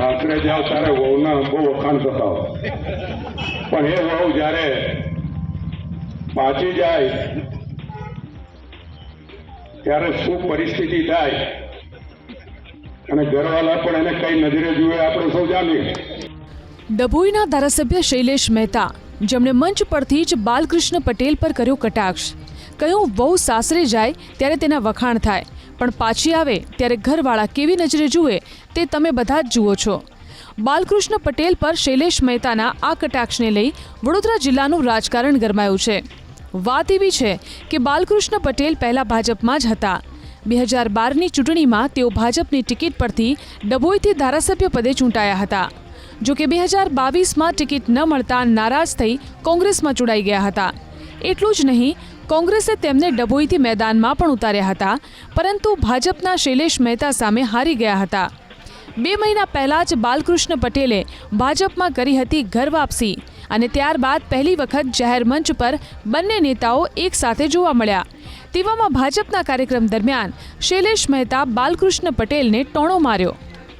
સાસરે જાઓ ત્યારે વહુના બહુ વખાણ થતા હોય. પણ એ વહુ, જ્યારે પાછી જાય, ત્યારે શું પરિસ્થિતિ થાય? અને ઘરવાળા પણ એને કઈ નજરે જુએ, આપણે સૌ જાણીએ. ડભોઈના ધારાસભ્ય શૈલેષ મહેતા, જેમણે મંચ પરથી જ બાલકૃષ્ણ પટેલ પર કર્યો કટાક્ષ. કહ્યું, વહુ સાસરે જાય, ત્યારે તેના વખાણ થાય. પણ પાછી આવે ત્યારે ઘરવાળા કેવી નજરે જુએ તે તમે બધા જ જુઓ છો. બાલકૃષ્ણ પટેલ પર શૈલેષ મહેતાના આ કટાક્ષને લઈ વડોદરા જિલ્લાનું રાજકારણ ગરમાયું છે. વાત એવી છે કે બાલકૃષ્ણ પટેલ પહેલા ભાજપમાં જ હતા. બે હજાર બારની ચૂંટણીમાં તેઓ ભાજપની ટિકિટ પરથી ડભોઈથી ધારાસભ્ય પદે ચૂંટાયા હતા. જો કે બે હજાર બાવીસમાં ટિકિટ ન મળતા નારાજ થઈ કોંગ્રેસમાં જોડાઈ ગયા હતા. એટલું જ નહીં, કોંગ્રેસે તેમને ડભોઈથી મેદાનમાં પણ ઉતાર્યા હતા, પરંતુ ભાજપના શૈલેષ મહેતા સામે હારી ગયા હતા. બે મહિના પહેલાં જ બાલકૃષ્ણ પટેલે ભાજપમાં કરી હતી ઘર વાપસી અને ત્યારબાદ પહેલી વખત જાહેર મંચ પર બંને નેતાઓ એક સાથે જોવા મળ્યા. તેવામાં ભાજપના કાર્યક્રમ દરમિયાન શૈલેષ મહેતા બાલકૃષ્ણ પટેલને ટોણો માર્યો.